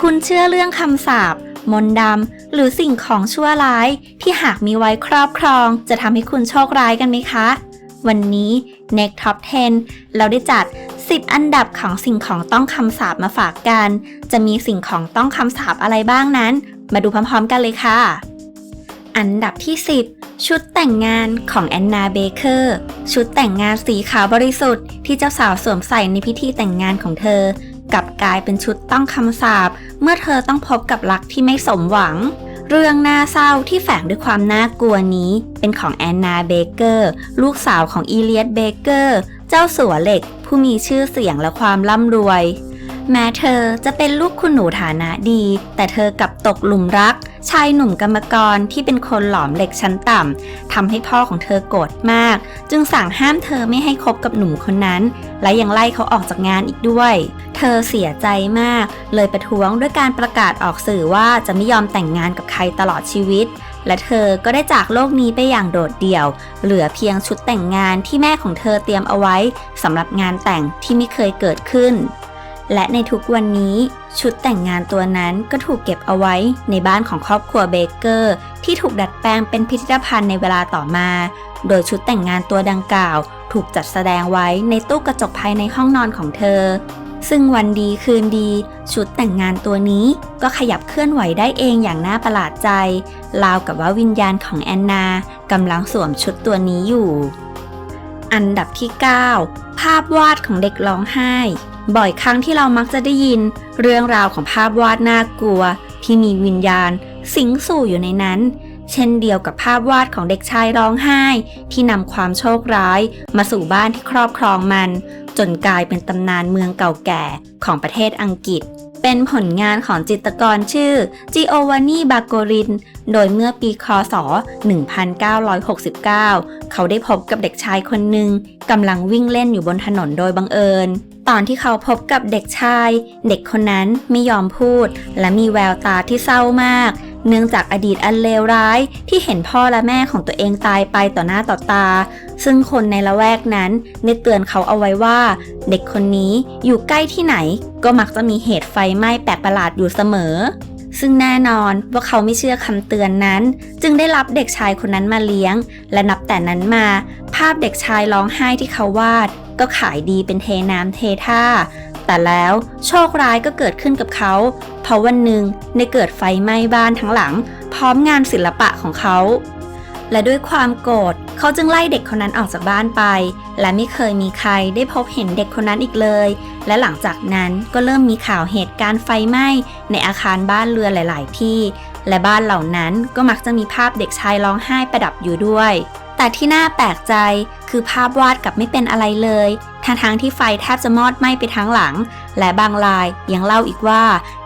คุณเชื่อเรื่องคำสาปมนต์ดำ หรือสิ่งของชั่วร้ายที่หากมีไว้ครอบครอง จะทำให้คุณโชคร้ายกันไหมคะ วันนี้ Next Top 10 เราได้จัด 10 อันดับของสิ่งของต้องคำสาปมาฝากกัน จะมีสิ่งของต้องคำสาปอะไรบ้างนั้น มาดูพร้อมๆกันเลยค่ะ อันดับที่ 10 ชุดแต่งงานของแอนนาเบเกอร์ ชุดแต่งงานสีขาวบริสุทธิ์ที่เจ้าสาวสวมใส่ในพิธีแต่งงานของเธอ กลับกลายเป็นชุดต้องคำสาปเมื่อเธอต้องพบกับรักที่ไม่สมหวัง เรื่องน่าเศร้าที่แฝงด้วยความน่ากลัวนี้ เป็นของแอนนาเบเกอร์ ลูกสาวของอีเลียสเบเกอร์ เจ้าสัวเหล็ก ผู้มีชื่อเสียงและความร่ำรวย แม้เธอจะเป็นลูกคุณหนูฐานะดี แต่เธอกลับตกหลุมรัก ชายหนุ่มกรรมกรที่เป็นคนหลอมเหล็กชั้นต่ำทำให้พ่อของเธอโกรธมาก จึงสั่งห้ามเธอไม่ให้คบกับหนุ่มคนนั้น และยังไล่เขาออกจากงานอีกด้วย เธอเสียใจมาก เลยประท้วงด้วยการประกาศออกสื่อว่าจะไม่ยอมแต่งงานกับใครตลอดชีวิต และเธอก็ได้จากโลกนี้ไปอย่างโดดเดี่ยว เหลือเพียงชุดแต่งงานที่แม่ของเธอเตรียมเอาไว้สำหรับงานแต่งที่ไม่เคยเกิดขึ้น และในทุกวันนี้ชุดแต่งงานตัวนั้นก็ถูกเก็บเอาไว้ในบ้านของครอบครัวเบเกอร์ ที่ถูกดัดแปลงเป็นพิพิธภัณฑ์ในเวลาต่อมา โดยชุดแต่งงานตัวดังกล่าว ถูกจัดแสดงไว้ในตู้กระจกภายในห้องนอนของเธอ ซึ่งวันดีคืนดี ชุดแต่งงานตัวนี้ก็ขยับเคลื่อนไหวได้เองอย่างน่าประหลาดใจ ราวกับว่าวิญญาณของแอนนากำลังสวมชุดตัวนี้อยู่ อันดับที่ 9 ภาพวาดของเด็กร้องไห้ บ่อยครั้งที่เรามักจะได้ยิน เรื่องราวของภาพวาดน่ากลัว ที่มีวิญญาณ สิงสู่อยู่ในนั้น เช่นเดียวกับภาพวาดของเด็กชายร้องไห้ ที่นำความโชคร้าย มาสู่บ้านที่ครอบครองมัน จนกลายเป็นตำนานเมืองเก่าแก่ของประเทศอังกฤษ เป็นผลงานของจิตรกรชื่อจิโอวานีบาโกริน โดยเมื่อปีคศ 1969 เขาได้พบกับเด็กชายคนหนึ่งกำลังวิ่งเล่นอยู่บนถนนโดยบังเอิญ ตอนที่เขาพบกับเด็กชาย เด็กคนนั้นไม่ยอมพูด และมีแววตาที่เศร้ามาก เนื่องจากอดีตอันเลวร้ายที่เห็นพ่อและแม่ของตัวเองตายไปต่อหน้าต่อตา ซึ่งคนในละแวกนั้นได้เตือนเขาเอาไว้ว่า เด็กคนนี้อยู่ใกล้ที่ไหน ก็มักจะมีเหตุไฟไหม้แปลกประหลาดอยู่เสมอ ซึ่งแน่นอนว่าเขาไม่เชื่อคำเตือนนั้น จึงได้รับเด็กชายคนนั้นมาเลี้ยง และนับแต่นั้นมา ภาพเด็กชายร้องไห้ที่เขาวาด ก็ขายดีเป็นเทน้ำเทท่า แต่แล้วโชคร้ายก็เกิดขึ้นกับเขา เพราะวันหนึ่งได้เกิดไฟไหม้บ้านทั้งหลัง พร้อมงานศิลปะของเขา และด้วยความโกรธเขาจึงไล่เด็กคนนั้นออกจากบ้านไป และไม่เคยมีใครได้พบเห็นเด็กคนนั้นอีกเลย และหลังจากนั้นก็เริ่มมีข่าวเหตุการณ์ไฟไหม้ในอาคารบ้านเรือนหลาย ๆ ที่ และบ้านเหล่านั้นก็มักจะมีภาพเด็กชายร้องไห้ประดับอยู่ด้วย แต่ที่น่าแปลกใจคือภาพวาดกับไม่เป็นอะไรเลยทั้งทางที่ไฟแทบจะมอดไหม้ไปทั้งหลัง และบางรายยังเล่าอีกว่า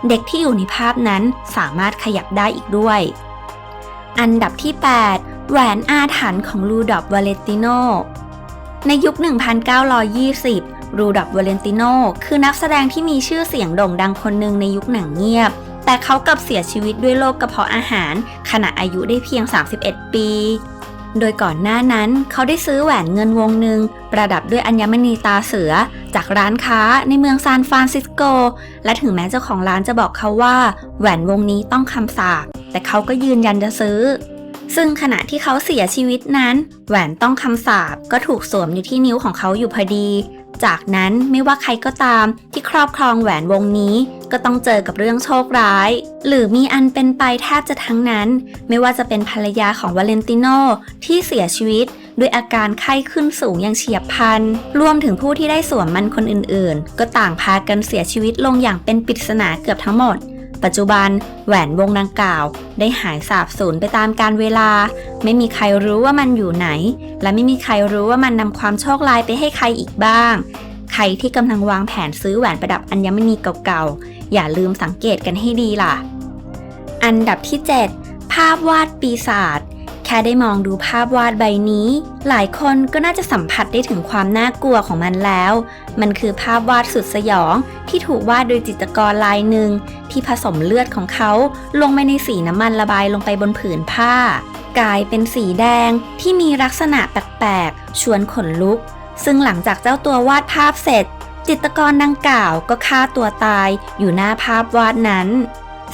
เด็กที่อยู่ในภาพนั้นสามารถขยับได้อีกด้วย อันดับที่ 8 แหวนอาถรรพ์ของลูดอบวาเลนติโน ในยุค 1920 รูดอบวาเลนติโนคือนักแสดงที่มีชื่อเสียงโด่งดังคนหนึ่งในยุคหนังเงียบ แต่เขากลับเสียชีวิตด้วยโรคกระเพาะอาหาร ขณะอายุได้เพียง 31 ปี โดยก่อนหน้านั้นเขาได้ซื้อแหวนเงินวงหนึ่งประดับด้วยอัญมณีตาเสือ จากร้านค้าในเมืองซานฟรานซิสโก และถึงแม้เจ้าของร้านจะบอกเขาว่า แหวนวงนี้ต้องคำสาปแต่เขาก็ยืนยันจะซื้อ ซึ่งขณะที่เขาเสียชีวิตนั้น แหวนต้องคำสาปก็ถูกสวมอยู่ที่นิ้วของเขาอยู่พอดี จากนั้นไม่ว่าใครก็ตามที่ครอบครองแหวนวงนี้ ก็ต้องเจอกับเรื่องโชคร้าย หรือมีอันเป็นไปแทบจะทั้งนั้น ไม่ว่าจะเป็นภรรยาของวาเลนติโนที่เสียชีวิตด้วยอาการไข้ขึ้นสูงอย่างเฉียบพลัน รวมถึงผู้ที่ได้สวมมันคนอื่นๆ ก็ต่างพากันเสียชีวิตลงอย่างเป็นปริศนาเกือบทั้งหมด ปัจจุบันแหวนวงดังกล่าว ได้หายสาบสูญไปตามกาลเวลา ไม่มีใครรู้ว่ามันอยู่ไหน และไม่มีใครรู้ว่ามันนำความโชคลายไปให้ใครอีกบ้าง ใครที่กำลังวางแผนซื้อแหวนประดับอัญมณีเก่าๆ อย่าลืมสังเกตกันให้ดีล่ะ อันดับที่ 7 ภาพวาดปีศาจ แค่ได้มองดูภาพวาดใบนี้ หลายคนก็น่าจะสัมผัสได้ถึงความน่ากลัวของมันแล้ว มันคือภาพวาดสุดสยองที่ถูกวาดโดยจิตรกรลายหนึ่ง ที่ผสมเลือดของเขาลงไปในสีน้ำมันระบายลงไปบนผืนผ้า กลายเป็นสีแดงที่มีลักษณะแปลกๆ ชวนขนลุก ซึ่งหลังจากเจ้าตัววาดภาพเสร็จ จิตรกรดังกล่าวก็ฆ่าตัวตายอยู่หน้าภาพวาดนั้น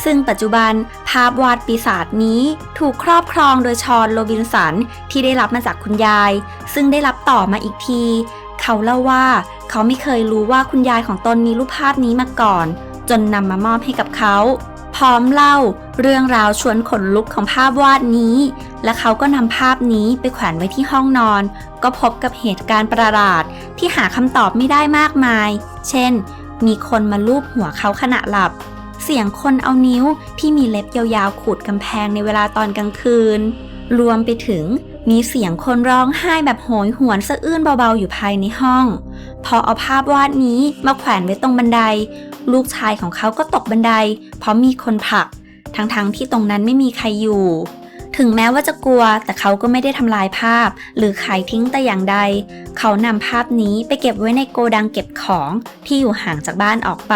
ซึ่งปัจจุบันภาพวาดปีศาจนี้ถูกครอบครองโดยชอนโรบินสันที่ได้รับมาจากคุณยาย ซึ่งได้รับต่อมาอีกที เขาเล่าว่าเขาไม่เคยรู้ว่าคุณยายของตนมีรูปภาพนี้มาก่อน จนนำมามอบให้กับเขา พร้อมเล่า เรื่องราวชวนขนลุกของภาพวาดนี้ และเขาก็นำภาพนี้ไปแขวนไว้ที่ห้องนอน ก็พบกับเหตุการณ์ประหลาดที่หาคำตอบไม่ได้มากมาย เช่น มีคนมาลูบหัวเขาขณะหลับ เสียงคนเอานิ้วที่มีเล็บยาวๆขูดกำแพงในเวลาตอนกลางคืน รวมไปถึงมีเสียงคนร้องไห้แบบโหยหวนสะอื้นเบาๆอยู่ภายในห้อง พอเอาภาพวาดนี้มาแขวนไว้ตรงบันได ลูกชายของเขาก็ตกบันได เพราะมีคนผลัก ทั้งๆทที่ตรงนั้นไม่มีใครอยู่ ถึงแม้ว่าจะกลัว แต่เขาก็ไม่ได้ทำลายภาพ หรือขายทิ้งแต่อย่างใด เขานำภาพนี้ไปเก็บไว้ในโกดังเก็บของที่อยู่ห่างจากบ้านออกไป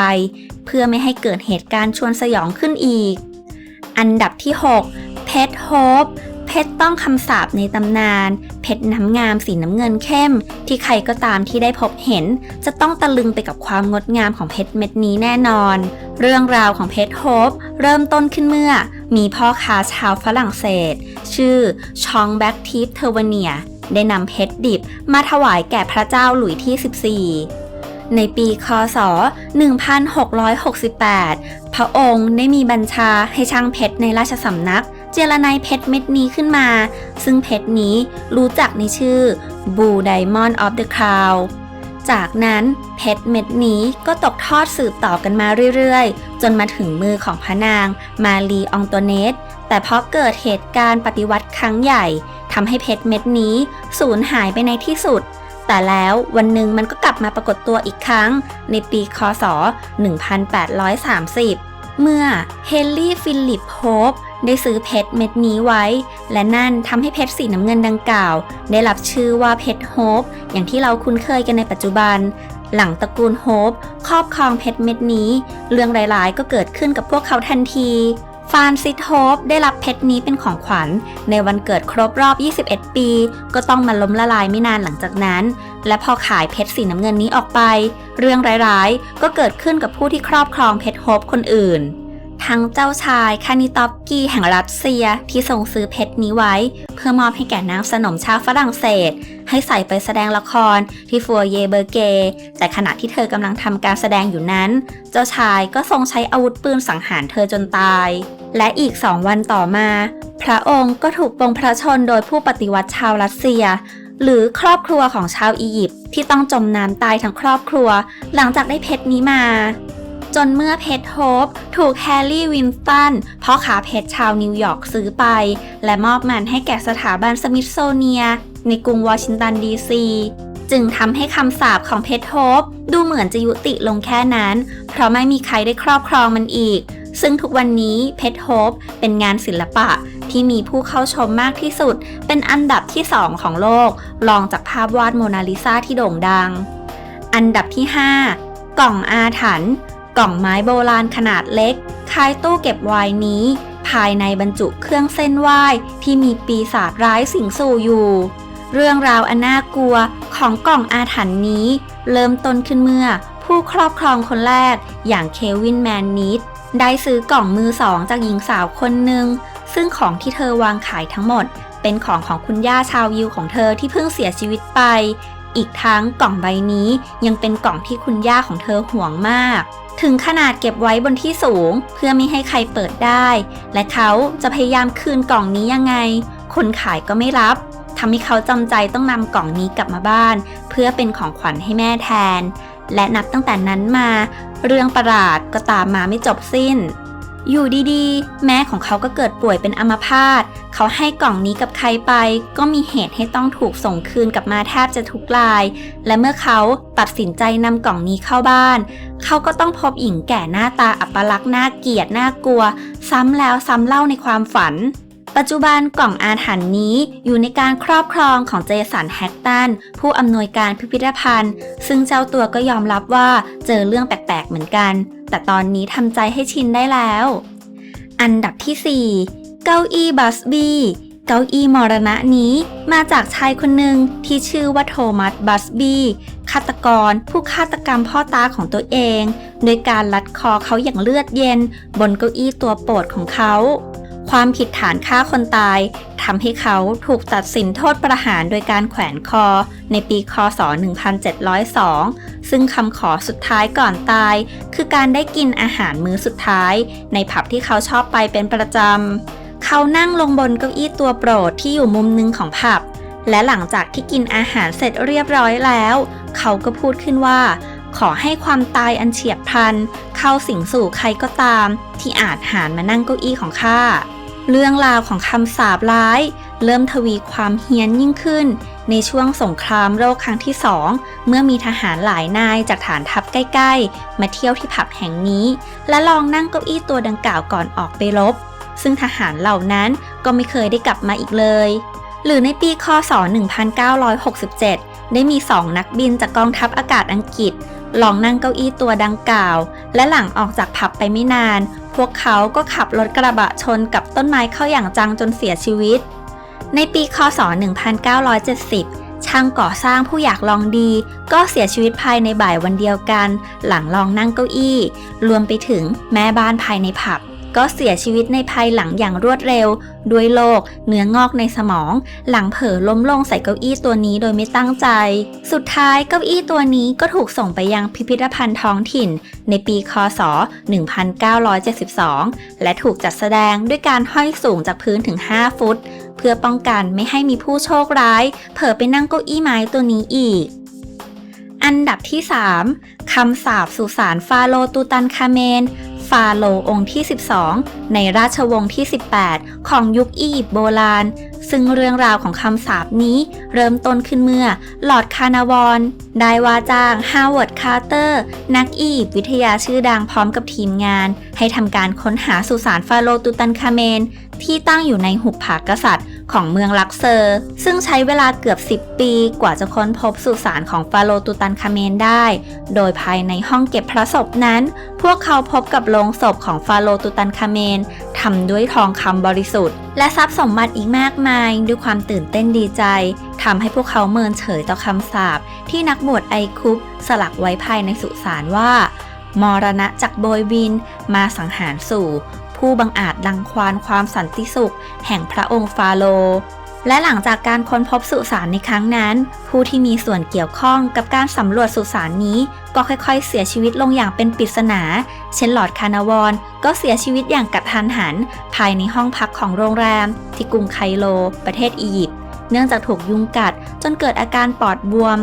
เพื่อไม่ให้เกิดเหตุการณ์ชวนสยองขึ้นอีก อันดับที่6เพชรโฮป เพชรต้องคำสาปในตำนาน เพชรน้ำงามสีน้ำเงินเข้ม ที่ใครก็ตามที่ได้พบเห็น จะต้องตะลึงไปกับความงดงามของเพชรเม็ดนี้แน่นอน เรื่องราวของเพชรโฮปเริ่มต้นขึ้นเมื่อ มีพ่อค้าชาวฝรั่งเศส ชื่อชองแบ็กทีฟเทอร์วเนีย ได้นำเพชรดิบมาถวายแก่พระเจ้าหลุยที่ 14ในปีคศ 1668 พระองค์ได้มีบัญชาให้ช่างเพชรในราชสำนัก เจรไนเพชรเม็ดนี้ขึ้นมา ซึ่งเพชรนี้รู้จักในชื่อ Blue Diamond of the Crown จากนั้นเพชรเม็ดนี้ก็ตกทอดสืบต่อกันมาเรื่อยๆ จนมาถึงมือของพระนางมารีอองโตเนต แต่เพราะเกิดเหตุการณ์ปฏิวัติครั้งใหญ่ทำให้เพชรเม็ดนี้สูญหายไปในที่สุด แต่แล้ววันหนึ่งมันก็กลับมาปรากฏตัวอีกครั้ง ในปีคศ 1830 เมื่อเฮนรี่ฟิลิปโฮป ได้ซื้อเพชรเม็ดนี้ไว้ และนั่นทำให้เพชรสีน้ำเงินดังกล่าว ได้รับชื่อว่าเพชรโฮปอย่างที่เราคุ้นเคยกันในปัจจุบัน หลังตระกูลโฮปครอบครองเพชรเม็ดนี้ เรื่องร้ายๆ ก็เกิดขึ้นกับพวกเขาทันทีฟานซิสโฮปได้รับเพชรนี้เป็นของขวัญ ในวันเกิดครบรอบ 21 ปี ก็ต้องมาล้มละลายไม่นานหลังจากนั้น และพอขายเพชรสีน้ำเงินนี้ออกไป เรื่องร้ายๆ ก็เกิดขึ้นกับผู้ที่ครอบครองเพชรโฮปคนอื่น ทั้งเจ้าชายคานิตอฟกีแห่งรัสเซียที่ส่งซื้อเพชรนี้ไว้ เพื่อมอบให้แก่นางสนมชาวฝรั่งเศส ให้ใส่ไปแสดงละครที่ฟัวเยเบอร์เก แต่ขณะที่เธอกำลังทำการแสดงอยู่นั้น เจ้าชายก็ทรงใช้อาวุธปืนสังหารเธอจนตาย และอีกสองวันต่อมา พระองค์ก็ถูกปลงพระชนโดยผู้ปฏิวัติชาวรัสเซียหรือครอบครัวของชาวอียิปต์ที่ต้องจมน้ำตายทั้งครอบครัว หลังจากได้เพชรนี้มา จนเมื่อเพชรโฮปถูกแฮร์รี่วินสตันพ่อขาเพชรชาวนิวยอร์กซื้อไป และมอบมันให้แก่สถาบันสมิธโซเนีย ในกรุงวอชิงตันดีซีจึงทำให้คำสาปของเพชรโฮปดูเหมือนจะยุติลงแค่นั้น เพราะไม่มีใครได้ครอบครองมันอีก ซึ่งทุกวันนี้เพชรโฮปเป็นงานศิลปะที่มีผู้เข้าชมมากที่สุด เป็นอันดับที่ 2 ของโลก รองจากภาพวาดโมนาลิซาที่โด่งดัง อันดับที่ 5 กล่องอาถรรพ์ กล่องไม้โบราณขนาดเล็ก คล้ายตู้เก็บไวน์นี้ ภายในบรรจุเครื่องเส้นไหว้ที่มีปีศาจร้ายสิงสู่อยู่ เรื่องราวอันน่ากลัวของกล่องอาถรรพ์นี้ เริ่มต้นขึ้นเมื่อผู้ครอบครองคนแรกอย่างเควินแมนนิดได้ซื้อกล่องมือสองจากหญิงสาวคนหนึ่ง ซึ่งของที่เธอวางขายทั้งหมด เป็นของของคุณย่าชาวยิวของเธอที่เพิ่งเสียชีวิตไป อีกทั้งกล่องใบนี้ยังเป็นกล่องที่คุณย่าของเธอห่วงมาก ถึงขนาดเก็บไว้บนที่สูง เพื่อไม่ให้ใครเปิดได้ และเขาจะพยายามคืนกล่องนี้ยังไง คนขายก็ไม่รับทำให้เขาจำใจต้องนำกล่องนี้กลับมาบ้าน เพื่อเป็นของขวัญให้แม่แทน และนับตั้งแต่นั้นมา เรื่องประหลาดก็ตามมาไม่จบสิ้น อยู่ดีๆ แม่ของเขาก็เกิดป่วยเป็นอัมพาต เขาให้กล่องนี้กับใครไป ก็มีเหตุให้ต้องถูกส่งคืนกลับมาแทบจะทุกราย และเมื่อเขาตัดสินใจนำกล่องนี้เข้าบ้าน เขาก็ต้องพบหญิงแก่หน้าตาอัปลักษณ์น่าเกลียดน่ากลัว ซ้ำแล้วซ้ำเล่าในความฝัน ปัจจุบันกล่องอาถรรพ์นี้อยู่ในการครอบครองของเจสันแฮกตันผู้อำนวยการพิพิธภัณฑ์ ซึ่งเจ้าตัวก็ยอมรับว่าเจอเรื่องแปลกๆเหมือนกัน แต่ตอนนี้ทำใจให้ชินได้แล้ว อันดับที่ 4 เก้าอี้บัสบี้เก้าอี้มรณะนี้มาจากชายคนหนึ่งที่ชื่อว่าโทมัสบัสบี้ใคาตกรผู้ฆาตกรรมพ่อตาของตัวเอง โดยการลัดคอเขาอย่างเลือดเย็น บนเก้าอี้ตัวโปรดของเขา ความผิดฐานฆ่าคนตายทำให้เขาถูกตัดสินโทษประหารโดยการแขวนคอ ในปีคศ 1702 ซึ่งคำขอสุดท้ายก่อนตาย คือการได้กินอาหารมื้อสุดท้าย ในผับที่เขาชอบไปเป็นประจำ เขานั่งลงบนเก้าอี้ตัวโปรดที่อยู่มุมหนึงของผับ และหลังจากที่กินอาหารเสร็จเรียบร้อยแล้ว เขาก็พูดขึ้นว่า ขอให้ความตายอันเฉียบพลัน เข้าสิงสู่ใครก็ตาม ที่อาจหารมานั่งเก้าอี้ของข้า เรื่องราวของคำสาปร้าย เริ่มทวีความเฮี้ยนยิ่งขึ้น ในช่วงสงครามโลกครั้งที่สองเมื่อมีทหารหลายนายจากฐานทัพใกล้ๆ มาเที่ยวที่ผับแห่งนี้ และลองนั่งเก้าอี้ตัวดังกล่าวก่อนออกไปรบ ซึ่งทหารเหล่านั้นก็ไม่เคยได้กลับมาอีกเลย หรือในปีคศ 1967ได้มีสองนักบินจากกองทัพอากาศอังกฤษ ลองนั่งเก้าอี้ตัวดังกล่าว และหลังออกจากผับไปไม่นาน พวกเขาก็ขับรถกระบะชนกับต้นไม้เข้าอย่างจังจนเสียชีวิต ในปีคศ 1970 ช่างก่อสร้างผู้อยากลองดี ก็เสียชีวิตภายในบ่ายวันเดียวกัน หลังลองนั่งเก้าอี้ รวมไปถึงแม่บ้านภายในผับ ก็เสียชีวิตในภายหลังอย่างรวดเร็ว ด้วยโรคเนื้องอกในสมอง หลังเผลอล้มลงใส่เก้าอี้ตัวนี้โดยไม่ตั้งใจ สุดท้ายเก้าอี้ตัวนี้ก็ถูกส่งไปยังพิพิธภัณฑ์ท้องถิ่น ในปีคศ 1972 และถูกจัดแสดงด้วยการห้อยสูงจากพื้นถึง 5 ฟุต เพื่อป้องกันไม่ให้มีผู้โชคร้าย เผลอไปนั่งเก้าอี้ไม้ตัวนี้อีกอันดับที่ 3 คำสาปสุสานฟาโรตูตันคาเมน ฟาโรห์องค์ที่ 12 ในราชวงศ์ที่ 18 ของยุคอียิปต์โบราณ ซึ่งเรื่องราวของคำสาปนี้เริ่มต้นขึ้นเมื่อลอร์ดคาร์นาวอนได้ว่าจ้างฮาวเวิร์ดคาร์เตอร์ นักอียิปต์วิทยาชื่อดังพร้อมกับทีมงาน ให้ทำการค้นหาสุสานฟาโรห์ตูตันคาเมน ที่ตั้งอยู่ในหุบผากษัตริย์ ของเมืองลักเซอร์ ซึ่งใช้เวลาเกือบ 10 ปีกว่าจะค้นพบสุสานของฟาโรตูตันคาเมนได้ โดยภายในห้องเก็บพระศพนั้น พวกเขาพบกับโลงศพของฟาโรตูตันคาเมนทำด้วยทองคำบริสุทธิ์ และทรัพย์สมบัติอีกมากมาย ด้วยความตื่นเต้นดีใจทำให้พวกเขาเมินเฉยต่อคำสาปที่นักบวชไอคุปสลักไว้ภายในสุสานว่ามรณะจากโบยบินมาสังหารสู่ ผู้บังอาจดังควานความสันติสุข แห่งพระองค์ฟาโรห์และหลังจากการค้นพบสุสานในครั้งนั้น ผู้ที่มีส่วนเกี่ยวข้องกับการสำรวจสุสานนี้ก็ค่อยๆ เสียชีวิตลงอย่างเป็นปริศนา เช่นหลอดคาร์นาวอนก็เสียชีวิตอย่างกระทันหัน ภายในห้องพักของโรงแรม ที่กรุงไคโร ประเทศอียิปต์ เนื่องจากถูกยุงกัดจนเกิดอาการปอดบวม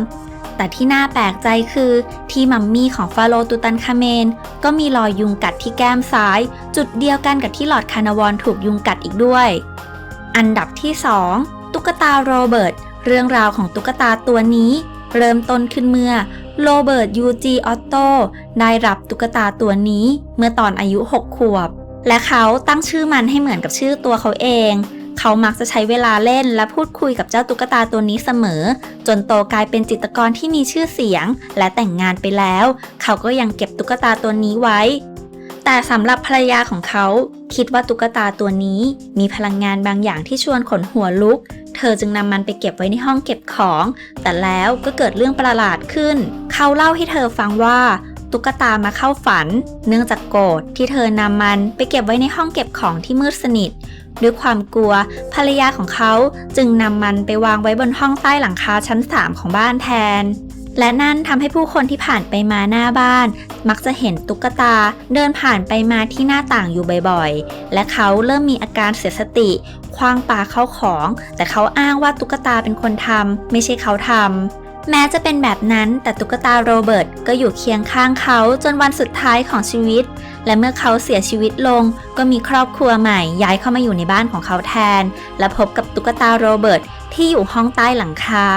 แต่ที่น่าแปลกใจคือ ที่มัมมี่ของฟาโรตูตันคาเมน ก็มีรอยยุงกัดที่แก้มซ้าย จุดเดียวกันกับที่หลอดคาร์นาวอนถูกยุงกัดอีกด้วย อันดับที่ 2 ตุ๊กตาโรเบิร์ตเรื่องราวของตุ๊กตาตัวนี้ เริ่มต้นขึ้นเมื่อโรเบิร์ตยูจีออตโตได้รับตุ๊กตาตัวนี้เมื่อตอนอายุ 6 ขวบ และเขาตั้งชื่อมันให้เหมือนกับชื่อตัวเขาเอง เขามักจะใช้เวลาเล่นและพูดคุยกับเจ้าตุ๊กตาตัวนี้เสมอ จนโตกลายเป็นจิตรกรที่มีชื่อเสียง และแต่งงานไปแล้ว เขาก็ยังเก็บตุ๊กตาตัวนี้ไว้ แต่สำหรับภรรยาของเขา คิดว่าตุ๊กตาตัวนี้ มีพลังงานบางอย่างที่ชวนขนหัวลุก เธอจึงนำมันไปเก็บไว้ในห้องเก็บของ แต่แล้วก็เกิดเรื่องประหลาดขึ้น เขาเล่าให้เธอฟังว่า ตุ๊กตามาเข้าฝัน เนื่องจากโกรธที่เธอนำมันไปเก็บไว้ในห้องเก็บของที่มืดสนิท ด้วยความกลัวภรรยาของเขาจึงนำมันไปวางไว้บนห้องใต้หลังคาชั้น 3 ของบ้านแทน และนั่นทำให้ผู้คนที่ผ่านไปมาหน้าบ้าน มักจะเห็นตุ๊กตาเดินผ่านไปมาที่หน้าต่างอยู่บ่อยๆ และเขาเริ่มมีอาการเสียสติคว้างปาเข้าของ แต่เขาอ้างว่าตุ๊กตาเป็นคนทำไม่ใช่เขาทำ แม้จะเป็นแบบนั้นแต่ตุ๊กตาโรเบิร์ตก็อยู่เคียงข้างเขาจนวันสุดท้ายของชีวิต และเมื่อเขาเสียชีวิตลง ก็มีครอบครัวใหม่ย้ายเข้ามาอยู่ในบ้านของเขาแทน และพบกับตุ๊กตาโรเบิร์ตที่อยู่ห้องใต้หลังคา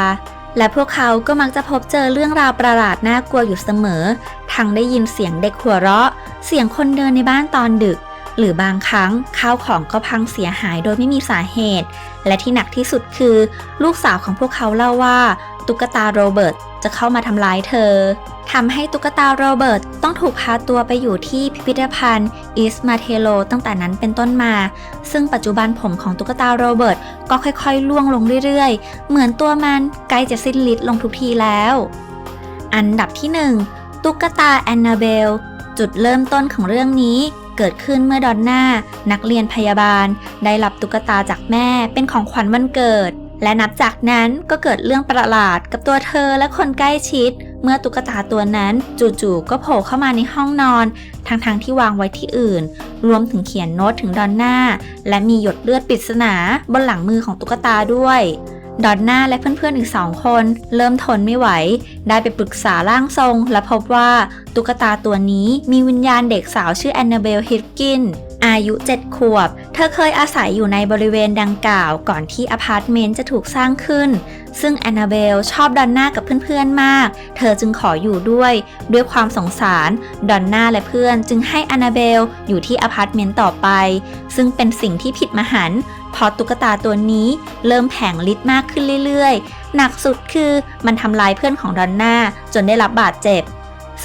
และพวกเขาก็มักจะพบเจอเรื่องราวประหลาดน่ากลัวอยู่เสมอ ทั้งได้ยินเสียงเด็กหัวเราะ เสียงคนเดินในบ้านตอนดึก หรือบางครั้งข้าวของก็พังเสียหายโดยไม่มีสาเหตุ และที่หนักที่สุดคือ ลูกสาวของพวกเขาเล่าว่า ตุ๊กตาโรเบิร์ตจะเข้ามาทำร้ายเธอทำให้ตุ๊กตาโรเบิร์ตต้องถูกพาตัวไปอยู่ที่พิพิธภัณฑ์อิสมาเทโลตั้งแต่นั้นเป็นต้นมา ซึ่งปัจจุบันผมของตุ๊กตาโรเบิร์ตก็ค่อยๆ ล่วงลงเรื่อยๆ เหมือนตัวมันใกล้จะสิ้นฤทธิ์ลงทุกทีแล้ว อันดับที่ 1 ตุ๊กตาแอนนาเบล จุดเริ่มต้นของเรื่องนี้เกิดขึ้นเมื่อดอนน่านักเรียนพยาบาล ได้รับตุ๊กตาจากแม่เป็นของขวัญวันเกิด และนับจากนั้นก็เกิดเรื่องประหลาดกับตัวเธอและคนใกล้ชิด เมื่อตุ๊กตาตัวนั้นจู่ๆก็โผล่เข้ามาในห้องนอน ทั้งๆที่วางไว้ที่อื่น รวมถึงเขียนโน้ตถึงดอนน่าและมีหยดเลือดปริศนาบนหลังมือของตุ๊กตาด้วยดอนน่าและเพื่อนๆอีกสองคน เริ่มทนไม่ไหว ได้ไปปรึกษาร่างทรง และพบว่าตุ๊กตาตัวนี้มีวิญญาณเด็กสาวชื่อแอนนาเบลฮิตกิน อายุ 7 ขวบ เธอเคยอาศัยอยู่ในบริเวณดังกล่าวก่อนที่อพาร์ตเมนต์จะถูกสร้างขึ้น ซึ่งแอนนาเบลชอบดอนน่ากับเพื่อนๆมาก เธอจึงขออยู่ด้วย ด้วยความสงสาร ดอนน่าและเพื่อนจึงให้แอนนาเบลอยู่ที่อพาร์ตเมนต์ต่อไป ซึ่งเป็นสิ่งที่ผิดมหันต์เพอตุ๊กตาตัวนี้เริ่มแผงฤทธิ์มากขึ้นเรื่อยๆ หนักสุดคือมันทำลายเพื่อนของดอนน่าจนได้รับบาดเจ็บ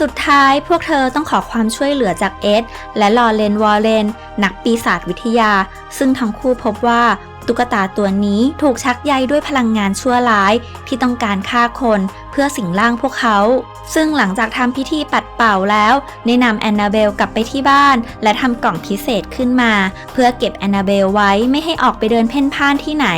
สุดท้ายพวกเธอต้องขอความช่วยเหลือจากเอ็ดและลอเรนวอลเลน นักปีศาจวิทยา ซึ่งทั้งคู่พบว่าตุ๊กตาตัวนี้ถูกชักใยด้วยพลังงานชั่วร้ายที่ต้องการฆ่าคนเพื่อสิงร่างพวกเขา ซึ่งหลังจากทำพิธีปัดเป่าแล้วได้นำแอนนาเบลกลับไปที่บ้าน และทำกล่องพิเศษขึ้นมา เพื่อเก็บแอนนาเบลไว้ไม่ให้ออกไปเดินเพ่นพ่านที่ไหน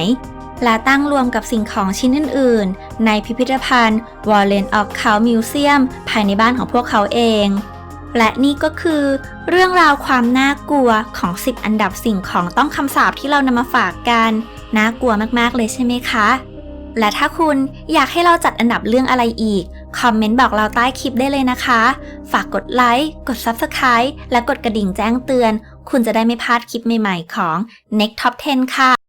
และตั้งรวมกับสิ่งของชิ้นอื่น ๆ ในพิพิธภัณฑ์ Warren of Cow Museum ภายในบ้านของพวกเขาเอง และนี่ก็คือ เรื่องราวความน่ากลัวของ 10 อันดับสิ่งของต้องคำสาปที่เรานำมาฝากกัน น่ากลัวมาก ๆ เลยใช่ไหมคะ และถ้าคุณอยากให้เราจัดอันดับเรื่องอะไรอีก คอมเมนต์บอกเราใต้คลิปได้เลยนะคะ ฝากกดไลค์ กด Subscribe และกดกระดิ่งแจ้งเตือน คุณจะได้ไม่พลาดคลิปใหม่ ๆ ของ Next Top 10 ค่ะ